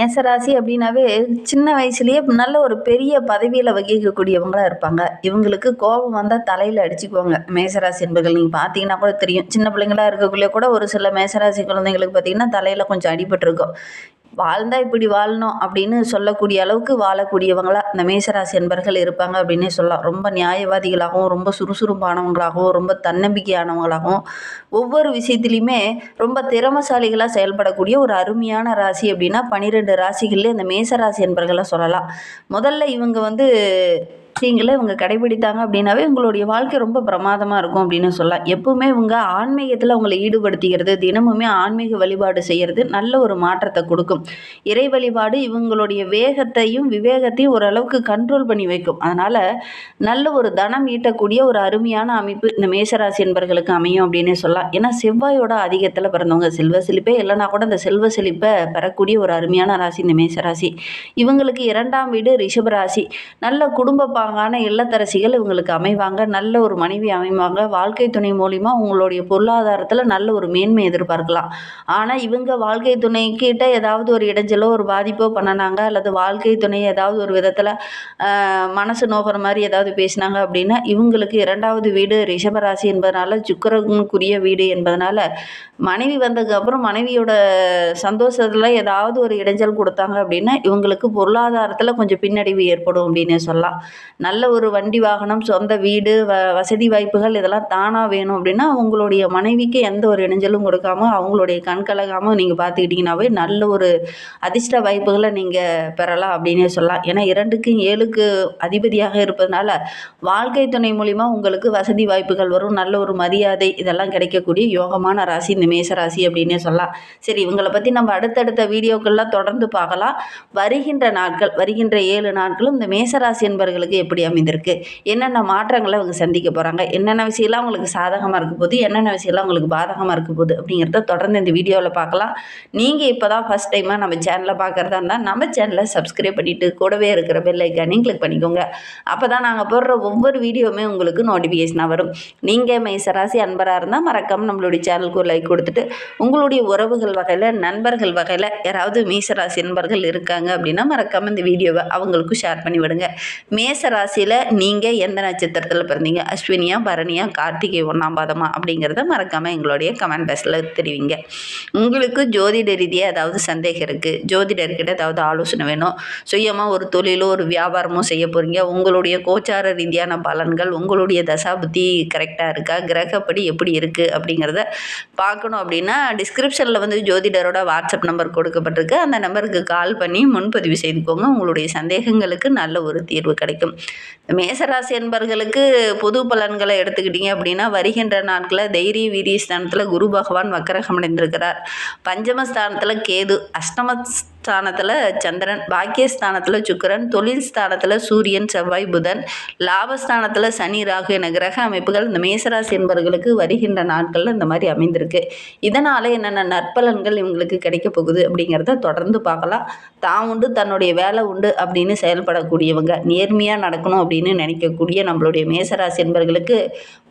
மேசராசி அப்படின்னாவே சின்ன வயசுலேயே நல்ல ஒரு பெரிய பதவியில் வகிக்கக்கூடியவங்களா இருப்பாங்க. இவங்களுக்கு கோபம் வந்தால் தலையில் அடிச்சுக்குவாங்க. மேசராசி என்பர்கள் நீங்கள் பார்த்தீங்கன்னா கூட தெரியும். சின்ன பிள்ளைங்களா இருக்கக்குள்ளே கூட ஒரு சில மேசராசி குழந்தைங்களுக்கு பார்த்தீங்கன்னா தலையில் கொஞ்சம் அடிபட்டிருக்கும். வாழ்ந்தா இப்படி வாழணும் அப்படின்னு சொல்லக்கூடிய அளவுக்கு வாழக்கூடியவங்களா இந்த மேசராசி என்பர்கள் இருப்பாங்க அப்படின்னே சொல்லலாம். ரொம்ப நியாயவாதிகளாகவும் ரொம்ப சுறுசுறுப்பானவங்களாகவும் ரொம்ப தன்னம்பிக்கையானவங்களாகவும் ஒவ்வொரு விஷயத்துலையுமே ரொம்ப திறமசாலிகளாக செயல்படக்கூடிய ஒரு அருமையான ராசி அப்படின்னா பனிரெண்டு ராசிகள்லேயே இந்த மேசராசி என்பர்களை சொல்லலாம். முதல்ல இவங்க வந்து விஷயங்களை இவங்க கடைபிடித்தாங்க அப்படின்னாவே உங்களுடைய வாழ்க்கை ரொம்ப பிரமாதமாக இருக்கும் அப்படின்னு சொல்லலாம் எப்பவுமே இவங்க ஆன்மீகத்தில் அவங்களை ஈடுபடுத்திக்கிறது தினமுமே ஆன்மீக வழிபாடு செய்கிறது நல்ல ஒரு மாற்றத்தை கொடுக்கும். இறை வழிபாடு இவங்களுடைய வேகத்தையும் விவேகத்தையும் ஓரளவுக்கு கண்ட்ரோல் பண்ணி வைக்கும். அதனால் நல்ல ஒரு தனம் ஈட்டக்கூடிய ஒரு அருமையான அமைப்பு இந்த மேசராசி என்பர்களுக்கு அமையும் அப்படின்னே சொல்லலாம். ஏன்னா செவ்வாயோட அதிகத்தில் பிறந்தவங்க செல்வ செழிப்பே இல்லைனா கூட அந்த செல்வ செழிப்பை பெறக்கூடிய ஒரு அருமையான ராசி இந்த மேசராசி இவங்களுக்கு இரண்டாம் வீடு ரிஷபராசி. நல்ல குடும்ப பாங்கான இல்லத்தரசிகள் இவங்களுக்கு அமைவாங்க. நல்ல ஒரு மனைவி அமைவாங்க. வாழ்க்கை துணை மூலிமா உங்களுடைய பொருளாதாரத்தில் நல்ல ஒரு மேன்மை எதிர்பார்க்கலாம். ஆனால் இவங்க வாழ்க்கை துணை கிட்ட ஏதாவது ஒரு இடைஞ்சலோ ஒரு பாதிப்போ பண்ணினாங்க அல்லது வாழ்க்கை துணை ஏதாவது ஒரு விதத்தில் மனசு நோகிற மாதிரி ஏதாவது பேசினாங்க அப்படின்னா இவங்களுக்கு இரண்டாவது வீடு ரிஷபராசி என்பதனால சுக்கரனுக்குரிய வீடு என்பதனால மனைவி வந்ததுக்கப்புறம் மனைவியோட சந்தோஷத்தில் ஏதாவது ஒரு இடைஞ்சல் கொடுத்தாங்க அப்படின்னா இவங்களுக்கு பொருளாதாரத்தில் கொஞ்சம் பின்னடைவு ஏற்படும் அப்படின்னு சொல்லலாம். நல்ல ஒரு வண்டி வாகனம் சொந்த வீடு வ வசதி வாய்ப்புகள் இதெல்லாம் தானாக வேணும் அப்படின்னா உங்களுடைய மனைவிக்கு எந்த ஒரு இணைஞ்சலும் கொடுக்காம அவங்களுடைய கண் கலகாமல் நீங்கள் பார்த்துக்கிட்டிங்கனாவே நல்ல ஒரு அதிர்ஷ்ட வாய்ப்புகளை நீங்கள் பெறலாம் அப்படின்னே சொல்லலாம். ஏன்னா இரண்டுக்கும் ஏழுக்கு அதிபதியாக இருப்பதனால வாழ்க்கை துணை மூலிமா உங்களுக்கு வசதி வாய்ப்புகள் வரும். நல்ல ஒரு மரியாதை இதெல்லாம் கிடைக்கக்கூடிய யோகமான ராசி இந்த மேச ராசி அப்படின்னே சொல்லலாம். சரி இவங்களை பற்றி நம்ம அடுத்தடுத்த வீடியோக்கள்லாம் தொடர்ந்து பார்க்கலாம். வருகின்ற நாட்கள் வருகின்ற ஏழு நாட்களும் இந்த மேசராசி என்பவர்களுக்கு எப்படி அமைந்திருக்கு. என்னென்ன மாற்றங்களை அவங்க சந்திக்க போகிறாங்க என்னென்ன விஷயம்லாம் உங்களுக்கு சாதகமாக இருக்க போகுது? என்னென்ன விஷயம்லாம் உங்களுக்கு பாதகமாக இருக்க போகுது? அப்படிங்கிறத தொடர்ந்து இந்த வீடியோவில் பார்க்கலாம். நீங்கள் இப்போ தான் ஃபஸ்ட் டைமாக நம்ம சேனலை பார்க்குறதா இருந்தால் நம்ம சேனலை சப்ஸ்கிரைப் பண்ணிவிட்டு கூடவே இருக்கிற பெல் ஐக்கானையும் கிளிக் பண்ணிக்கோங்க. அப்போ தான் நாங்கள் போடுற ஒவ்வொரு வீடியோவுமே உங்களுக்கு நோட்டிஃபிகேஷனாக வரும். நீங்கள் மேசராசி அன்பராக இருந்தால் மறக்காமல் நம்மளுடைய சேனலுக்கு ஒரு லைக் கொடுத்துட்டு உங்களுடைய உறவுகள் வகையில் நண்பர்கள் வகையில் யாராவது மேசராசி நண்பர்கள் இருக்காங்க அப்படின்னா மறக்காமல் இந்த வீடியோவை அவங்களுக்கும் ஷேர் பண்ணி விடுங்க மேசராசி ராசியில் நீங்கள் எந்த நட்சத்திரத்தில் பிறந்தீங்க? அஸ்வினியா பரணியா கார்த்திகை ஒன்றாம் பாதமா? அப்படிங்கிறத மறக்காமல் எங்களுடைய கமெண்ட் பாக்ஸில் தெரிவிங்க. உங்களுக்கு ஜோதிட ரீதியாக ஏதாவது சந்தேகம் இருக்குது ஜோதிடர்கிட்ட ஏதாவது ஆலோசனை வேணும்? சுயமாக ஒரு தொழிலோ ஒரு வியாபாரமோ செய்ய போகிறீங்க உங்களுடைய கோச்சார ரீதியான பலன்கள் உங்களுடைய தசாபுத்தி கரெக்டாக இருக்கா? கிரகப்படி எப்படி இருக்குது அப்படிங்கிறத பார்க்கணும் அப்படின்னா டிஸ்கிரிப்ஷனில் வந்து ஜோதிடரோட வாட்ஸ்அப் நம்பர் கொடுக்கப்பட்டிருக்கு. அந்த நம்பருக்கு கால் பண்ணி முன்பதிவு செய்துக்கோங்க. உங்களுடைய சந்தேகங்களுக்கு நல்ல ஒரு தீர்வு கிடைக்கும். மேசராசி என்பர்களுக்கு பொது பலன்களை எடுத்துக்கிட்டீங்க அப்படின்னா வருகின்ற நாட்களில் தைரிய வீரிய ஸ்தானத்தில் குரு பகவான் வக்கரகம் அடைந்திருக்கிறார் பஞ்சமஸ்தானத்தில் கேது அஷ்டம ஸ்தானத்தில் சந்திரன் பாக்கியஸ்தானத்தில் சுக்கரன் தொழில் ஸ்தானத்தில் சூரியன் செவ்வாய் புதன் லாபஸ்தானத்தில் சனி ராகு என கிரக அமைப்புகள் இந்த மேசராசி என்பவர்களுக்கு வருகின்ற நாட்களில் இந்த மாதிரி அமைந்திருக்கு. இதனால் என்னென்ன நற்பலன்கள் இவங்களுக்கு கிடைக்க போகுது அப்படிங்கிறத தொடர்ந்து பார்க்கலாம். தான் உண்டு தன்னுடைய வேலை உண்டு அப்படின்னு செயல்படக்கூடியவங்க நேர்மையாக நடக்கணும் அப்படின்னு நினைக்கக்கூடிய நம்மளுடைய மேசராசி என்பவர்களுக்கு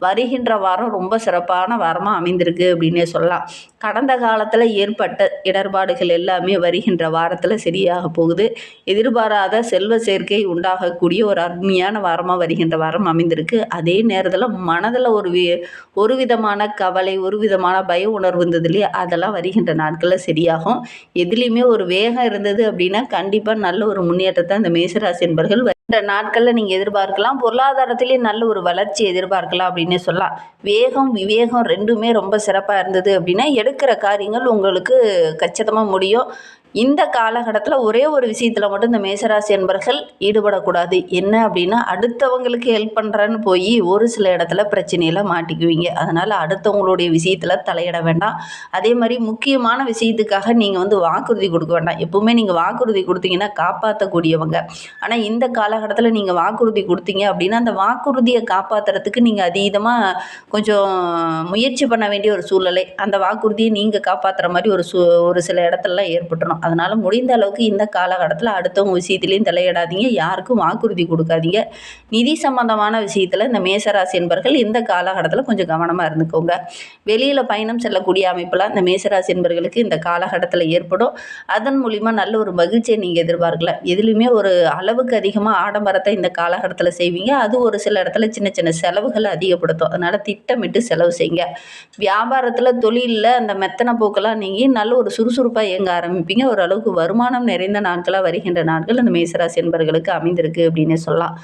வருகின்ற வாரம் ரொம்ப சிறப்பான வாரமாக அமைந்திருக்கு அப்படின்னே சொல்லலாம். கடந்த காலத்தில் ஏற்பட்ட இடர்பாடுகள் எல்லாமே வருகின்ற வாரத்தில் சரியாக போகுது. எதிர்பாராத செல்வ சேர்க்கை உண்டாகக்கூடிய ஒரு அருமையான வாரமாக வருகின்ற வாரம் அமைந்திருக்கு. அதே நேரத்தில் மனதில் ஒரு வி ஒரு விதமான கவலை ஒரு விதமான பய உணர்வு இருந்தது இல்லையா? அதெல்லாம் வருகின்ற நாட்களில் சரியாகும். எதுலேயுமே ஒரு வேகம் இருந்தது அப்படின்னா கண்டிப்பாக நல்ல ஒரு முன்னேற்றத்தை அந்த மேசராசி என்பர்கள் நாட்களில் நீங்கள் எதிர்பார்க்கலாம். பொருளாதாரத்திலேயே நல்ல ஒரு வளர்ச்சி எதிர்பார்க்கலாம் அப்படின்னு சொல்லலாம். வேகம் விவேகம் ரெண்டுமே ரொம்ப சிறப்பாக இருந்தது அப்படின்னா எடுக்கிற காரியங்கள் உங்களுக்கு கச்சிதமாக முடியும். இந்த காலகட்டத்தில் ஒரே ஒரு விஷயத்தில் மட்டும் இந்த மேசராசி என்பர்கள் ஈடுபடக்கூடாது. என்ன அப்படின்னா அடுத்தவங்களுக்கு ஹெல்ப் பண்ணுறேன்னு போய் ஒரு சில இடத்துல பிரச்சனையில் மாட்டிக்குவீங்க. அதனால் அடுத்தவங்களுடைய விஷயத்தில் தலையிட வேண்டாம். அதே மாதிரி முக்கியமான விஷயத்துக்காக நீங்கள் வந்து வாக்குறுதி கொடுக்க வேண்டாம். எப்பவுமே நீங்கள் வாக்குறுதி கொடுத்தீங்கன்னா காப்பாற்றக்கூடியவங்க ஆனால் இந்த காலகட்டத்தில் நீங்கள் வாக்குறுதி கொடுத்தீங்க அப்படின்னா அந்த வாக்குறுதியை காப்பாற்றுறதுக்கு நீங்கள் அதீதமாக கொஞ்சம் முயற்சி பண்ண வேண்டிய ஒரு சூழ்நிலை. அந்த வாக்குறுதியை நீங்கள் காப்பாற்றுற மாதிரி ஒரு சூ ஒரு சில இடத்துலலாம் ஏற்பட்டுரும். அதனால் முடிந்த அளவுக்கு இந்த காலகட்டத்தில் அடுத்தவங்க விஷயத்துலையும் தலையிடாதீங்க. யாருக்கும் வாக்குறுதி கொடுக்காதீங்க. நிதி சம்பந்தமான விஷயத்தில் இந்த மேசராசி என்பர்கள் இந்த காலகட்டத்தில் கொஞ்சம் கவனமாக இருந்துக்கோங்க. வெளியில் பயணம் செல்லக்கூடிய அமைப்பெல்லாம் இந்த மேசராசி என்பர்களுக்கு இந்த காலகட்டத்தில் ஏற்படும். அதன் மூலிமா நல்ல ஒரு மகிழ்ச்சியை நீங்கள் எதிர்பார்க்கலாம் எதுலேயுமே ஒரு அளவுக்கு அதிகமாக ஆடம்பரத்தை இந்த காலகட்டத்தில் செய்வீங்க. அது ஒரு சில இடத்துல சின்ன சின்ன செலவுகளை அதிகப்படுத்தும். அதனால் திட்டமிட்டு செலவு செய்யுங்க. வியாபாரத்தில் தொழிலில் அந்த மெத்தனை போக்கெல்லாம் நீங்கள் நல்ல ஒரு சுறுசுறுப்பாக இயங்க ஆரம்பிப்பீங்க. ஓரளவுக்கு வருமானம் நிறைந்த நாட்களாக வருகின்ற நாட்கள் இந்த மேசராசி என்பர்களுக்கு அமைந்திருக்கு அப்படின்னு சொல்லலாம்.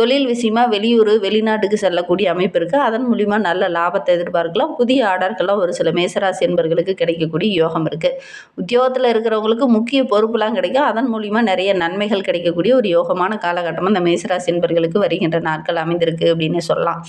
தொழில் விஷயமா வெளியூர் வெளிநாட்டுக்கு செல்லக்கூடிய அமைப்பு இருக்குது அதன் மூலிமா நல்ல லாபத்தை எதிர்பார்க்கலாம். புதிய ஆர்டர்கள்லாம் ஒரு சில மேசராசி என்பர்களுக்கு கிடைக்கக்கூடிய யோகம் இருக்குது உத்தியோகத்தில் இருக்கிறவங்களுக்கு முக்கிய பொறுப்புலாம் கிடைக்கும். அதன் மூலிமா நிறைய நன்மைகள் கிடைக்கக்கூடிய ஒரு யோகமான காலகட்டமாக இந்த மேசராசி என்பர்களுக்கு வருகின்ற நாட்கள் அமைந்திருக்கு அப்படின்னு சொல்லலாம்.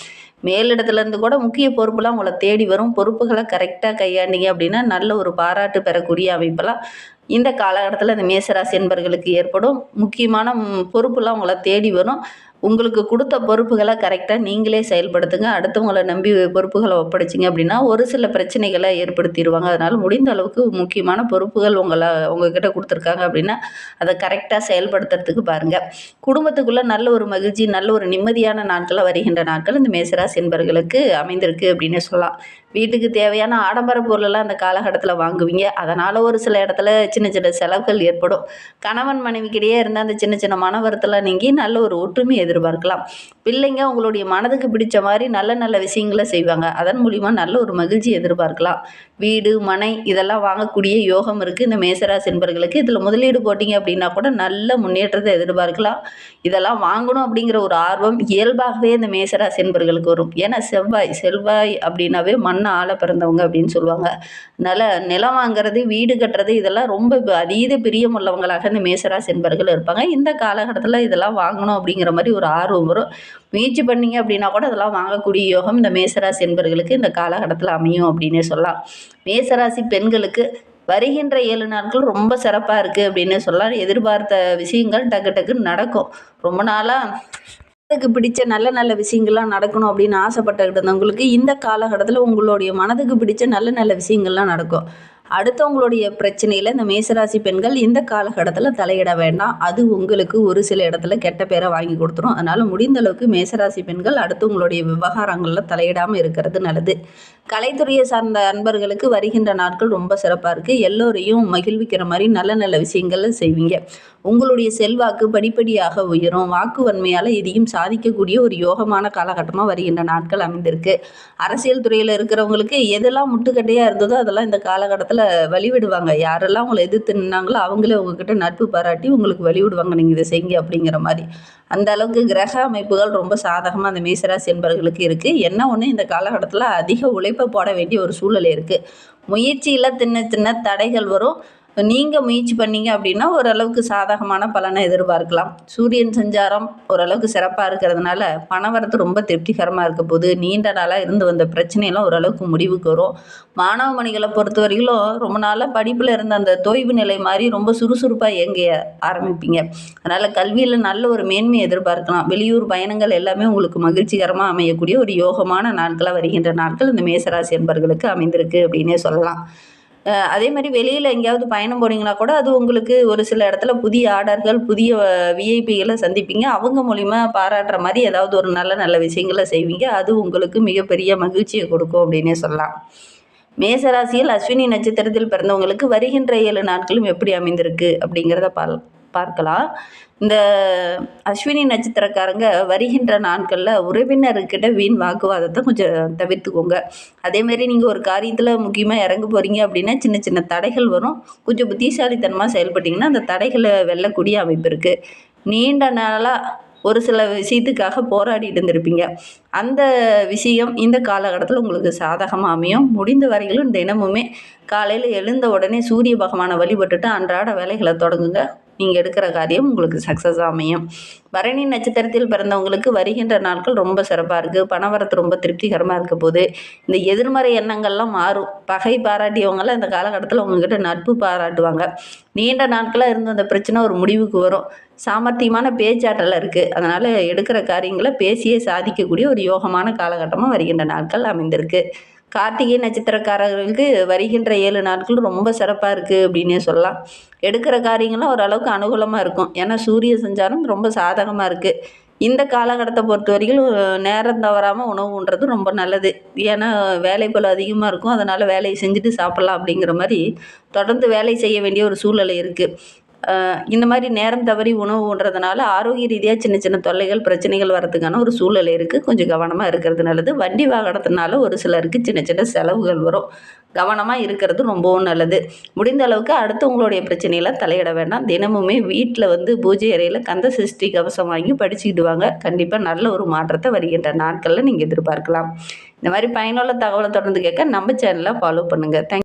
மேலிடத்துலேருந்து கூட முக்கிய பொறுப்புலாம் உங்களை தேடி வரும். பொறுப்புகளை கரெக்டாக கையாண்டீங்க அப்படின்னா நல்ல ஒரு பாராட்டு பெறக்கூடிய அமைப்பெல்லாம் இந்த காலகட்டத்தில் இந்த மேசராசி என்பர்களுக்கு ஏற்படும் முக்கியமான பொறுப்புலாம் உங்களை தேடி வரும். உங்களுக்கு கொடுத்த பொறுப்புகளை கரெக்டாக நீங்களே செயல்படுத்துங்க. அடுத்தவங்களை நம்பி பொறுப்புகளை ஒப்படைச்சிங்க அப்படின்னா ஒரு சில பிரச்சனைகளை ஏற்படுத்திடுவாங்க. அதனால் முடிந்த அளவுக்கு முக்கியமான பொறுப்புகள் உங்களை உங்ககிட்ட கொடுத்துருக்காங்க அப்படின்னா அதை கரெக்டாக செயல்படுத்துறதுக்கு பாருங்கள் குடும்பத்துக்குள்ளே நல்ல ஒரு மகிழ்ச்சி நல்ல ஒரு நிம்மதியான நாட்களாக வருகின்ற நாட்கள் இந்த மேசராசி என்பர்களுக்கு அமைந்திருக்கு அப்படின்னு சொல்லலாம். வீட்டுக்கு தேவையான ஆடம்பர பொருளெல்லாம் அந்த காலகட்டத்தில் வாங்குவீங்க. அதனால் ஒரு சில இடத்துல சின்ன சின்ன செலவுகள் ஏற்படும். கணவன் மனைவிக்கிடையே இருந்த அந்த சின்ன சின்ன மன வருத்தலாம் நீங்கி நல்ல ஒரு ஒற்றுமை எதிர்பார்க்கலாம். பிள்ளைங்க உங்களுடைய மனதுக்கு பிடிச்ச மாதிரி நல்ல நல்ல விஷயங்களை செய்வாங்க. அதன் மூலிமா நல்ல ஒரு மகிழ்ச்சி எதிர்பார்க்கலாம். வீடு மனை இதெல்லாம் வாங்கக்கூடிய யோகம் இருக்குது இந்த மேசராசி என்பர்களுக்கு இதில் முதலீடு போட்டிங்க அப்படின்னா கூட நல்ல முன்னேற்றத்தை எதிர்பார்க்கலாம். இதெல்லாம் வாங்கணும் அப்படிங்கிற ஒரு ஆர்வம் இயல்பாகவே இந்த மேசராசி என்பர்களுக்கு வரும். ஏன்னா செவ்வாய் செவ்வாய் அப்படின்னாவே மண் ஆளை பிறந்தவங்க அப்படின்னு சொல்லுவாங்க. நில நிலம் வாங்குறது வீடு கட்டுறது இதெல்லாம் ரொம்ப அதீத பிரியம் உள்ளவங்களாக இந்த மேசராசி என்பர்கள் இருப்பாங்க. இந்த காலகட்டத்தில் இதெல்லாம் வாங்கணும் அப்படிங்கிற மாதிரி ஒரு ஆர்வம் வரும். முயற்சி பண்ணீங்க அப்படின்னா கூட அதெல்லாம் வாங்கக்கூடிய யோகம் இந்த மேசராசி என்பர்களுக்கு இந்த காலகட்டத்தில் அமையும் அப்படின்னே சொல்லலாம். மேசராசி பெண்களுக்கு வருகின்ற ஏழு நாட்கள் ரொம்ப சிறப்பாக இருக்குது அப்படின்னு சொல்லலாம். எதிர்பார்த்த விஷயங்கள் டக்கு டக்குன்னு நடக்கும். ரொம்ப நாளாக மனதுக்கு பிடிச்ச நல்ல நல்ல விஷயங்கள்லாம் நடக்கணும் அப்படின்னு ஆசைப்பட்டுக்கிட்டு இருந்தவங்களுக்கு இந்த காலகட்டத்தில் உங்களுடைய மனதுக்கு பிடிச்ச நல்ல நல்ல விஷயங்கள்லாம் நடக்கும். அடுத்தவங்களுடைய பிரச்சனையில் இந்த மேசராசி பெண்கள் இந்த காலகட்டத்தில் தலையிட வேண்டாம். அது உங்களுக்கு ஒரு சில இடத்துல கெட்ட பேரை வாங்கி கொடுத்துரும். அதனால் முடிந்த அளவுக்கு மேசராசி பெண்கள் அடுத்தவங்களுடைய விவகாரங்களில் தலையிடாமல் இருக்கிறது நல்லது. கலைத்துறையை சார்ந்த நண்பர்களுக்கு வருகின்ற நாட்கள் ரொம்ப சிறப்பாக இருக்குது எல்லோரையும் மகிழ்விக்கிற மாதிரி நல்ல நல்ல விஷயங்களை செய்வீங்க. உங்களுடைய செல்வாக்கு படிப்படியாக உயரும். வாக்கு வன்மையால் எதையும் சாதிக்கக்கூடிய ஒரு யோகமான காலகட்டமாக வருகின்ற நாட்கள் அமைந்திருக்கு. அரசியல் துறையில் இருக்கிறவங்களுக்கு எதெல்லாம் முட்டுக்கட்டையாக இருந்ததோ அதெல்லாம் இந்த காலகட்டத்தில் வழிவிடுவாங்க. யாரெல்லாம் உங்களை எதிர்த்து நின்னாங்களோ அவங்களே உங்ககிட்ட நட்பு பாராட்டி உங்களுக்கு வழிவிடுவாங்க. நீங்கள் இதை செய்யுங்க அப்படிங்கிற மாதிரி. அந்த அளவுக்கு கிரக அமைப்புகள் ரொம்ப சாதகமாக அந்த மேசராசி என்பவர்களுக்கு இருக்குது என்ன ஒன்று இந்த காலகட்டத்தில் அதிக உழைப்பை போட வேண்டிய ஒரு சூழல் இருக்குது முயற்சியில் சின்ன சின்ன தடைகள் வரும். நீங்கள் முயற்சி பண்ணீங்க அப்படின்னா ஓரளவுக்கு சாதகமான பலனை எதிர்பார்க்கலாம். சூரியன் சஞ்சாரம் ஓரளவுக்கு சிறப்பாக இருக்கிறதுனால பணவரத்து ரொம்ப திருப்திகரமாக இருக்க போது நீண்ட நாளாக இருந்து வந்த பிரச்சனையெல்லாம் ஓரளவுக்கு முடிவுக்கு வரும். மாணவ மணிகளை பொறுத்த வரையிலும் ரொம்ப நாளாக படிப்பில் இருந்த அந்த தொய்வு நிலை மாதிரி ரொம்ப சுறுசுறுப்பாக இயங்க ஆரம்பிப்பீங்க. அதனால் கல்வியில் நல்ல ஒரு மேன்மை எதிர்பார்க்கலாம். வெளியூர் பயணங்கள் எல்லாமே உங்களுக்கு மகிழ்ச்சிகரமாக அமையக்கூடிய ஒரு யோகமான நாட்களாக வருகின்ற நாட்கள் இந்த மேசராசி என்பர்களுக்கு அமைந்திருக்கு அப்படின்னே சொல்லலாம். அதே மாதிரி வெளியில் எங்கேயாவது பயணம் போனீங்கன்னா கூட அது உங்களுக்கு ஒரு சில இடத்துல புதிய ஆர்டர்கள் புதிய விஐபிகளை சந்திப்பீங்க. அவங்க மூலிமா பாராட்டுற மாதிரி ஏதாவது ஒரு நல்ல நல்ல விஷயங்களை செய்வீங்க. அது உங்களுக்கு மிகப்பெரிய மகிழ்ச்சியை கொடுக்கும் அப்படின்னே சொல்லலாம். மேசராசியில் அஸ்வினி நட்சத்திரத்தில் பிறந்தவங்களுக்கு வருகின்ற ஏழு நாட்களும் எப்படி அமைந்திருக்கு அப்படிங்கிறத பால் பார்க்கலாம். இந்த அஸ்வினி நட்சத்திரக்காரங்க வருகின்ற நாட்களில் உறவினர்கிட்ட வீண் வாக்குவாதத்தை கொஞ்சம் தவிர்த்துக்கோங்க. அதேமாரி நீங்கள் ஒரு காரியத்தில் முக்கியமாக இறங்க போகிறீங்க அப்படின்னா சின்ன சின்ன தடைகள் வரும். கொஞ்சம் புத்திசாலித்தனமாக செயல்பட்டிங்கன்னா அந்த தடைகளை வெல்லக்கூடிய அமைப்பு இருக்குது நீண்ட நாளாக ஒரு சில விஷயத்துக்காக போராடிட்டு இருந்திருப்பீங்க. அந்த விஷயம் இந்த காலகட்டத்தில் உங்களுக்கு சாதகமாக அமையும். முடிந்த வரையிலும் தினமுமே காலையில் எழுந்த உடனே சூரிய பகவானை வழிபட்டுட்டு அன்றாட வேலைகளை தொடங்குங்க. நீங்கள் எடுக்கிற காரியம் உங்களுக்கு சக்ஸஸ் அமையும். பரணி நட்சத்திரத்தில் பிறந்தவங்களுக்கு வருகின்ற நாட்கள் ரொம்ப சிறப்பாக இருக்குது பணவரத்து ரொம்ப திருப்திகரமாக இருக்க போது இந்த எதிர்மறை எண்ணங்கள்லாம் மாறும். பகை பாராட்டியவங்களாம் இந்த காலகட்டத்தில் உங்ககிட்ட நட்பு பாராட்டுவாங்க. நீண்ட நாட்களாக இருந்த அந்த பிரச்சனை ஒரு முடிவுக்கு வரும். சாமர்த்தியமான பேச்சாற்றல் இருக்குது அதனால் எடுக்கிற காரியங்களை பேசியே சாதிக்கக்கூடிய ஒரு யோகமான காலகட்டமாக வருகின்ற நாட்கள் அமைந்திருக்கு. கார்த்திகை நட்சத்திரக்காரர்களுக்கு வருகின்ற ஏழு நாட்கள் ரொம்ப சிறப்பாக இருக்குது அப்படின்னே சொல்லலாம். எடுக்கிற காரியங்களும் ஓரளவுக்கு அனுகூலமாக இருக்கும். ஏன்னா சூரிய சஞ்சாரம் ரொம்ப சாதகமாக இருக்குது இந்த காலகட்டத்தை பொறுத்த வரைக்கும் நேரம் தவறாமல் உணவு உண்றது ரொம்ப நல்லது. ஏன்னா வேலைப்பளு அதிகமாக இருக்கும். அதனால் வேலையை செஞ்சுட்டு சாப்பிட்லாம் அப்படிங்கிற மாதிரி தொடர்ந்து வேலை செய்ய வேண்டிய ஒரு சூழ்நிலை இருக்குது இந்த மாதிரி நேரம் தவறி உணவு உண்றதுனால ஆரோக்கிய ரீதியாக சின்ன சின்ன தொல்லைகள் பிரச்சனைகள் வரதுக்கான ஒரு சூழல் இருக்குது கொஞ்சம் கவனமாக இருக்கிறது நல்லது. வண்டி வாகனத்தினால ஒரு சிலருக்கு சின்ன சின்ன செலவுகள் வரும். கவனமாக இருக்கிறது ரொம்பவும் நல்லது. முடிந்த அளவுக்கு அடுத்தவங்களுடைய பிரச்சனையெல்லாம் தலையிட வேண்டாம். தினமுமே வீட்டில் வந்து பூஜை அறையில் கந்த சிருஷ்டி கவசம் வாங்கி படிச்சுக்கிட்டு வாங்க. கண்டிப்பாக நல்ல ஒரு மாற்றத்தை வருகின்ற நாட்களில் நீங்கள் எதிர்பார்க்கலாம். இந்த மாதிரி பயனுள்ள தகவலை தொடர்ந்து கேட்க நம்ம சேனலை ஃபாலோ பண்ணுங்கள் தேங்க்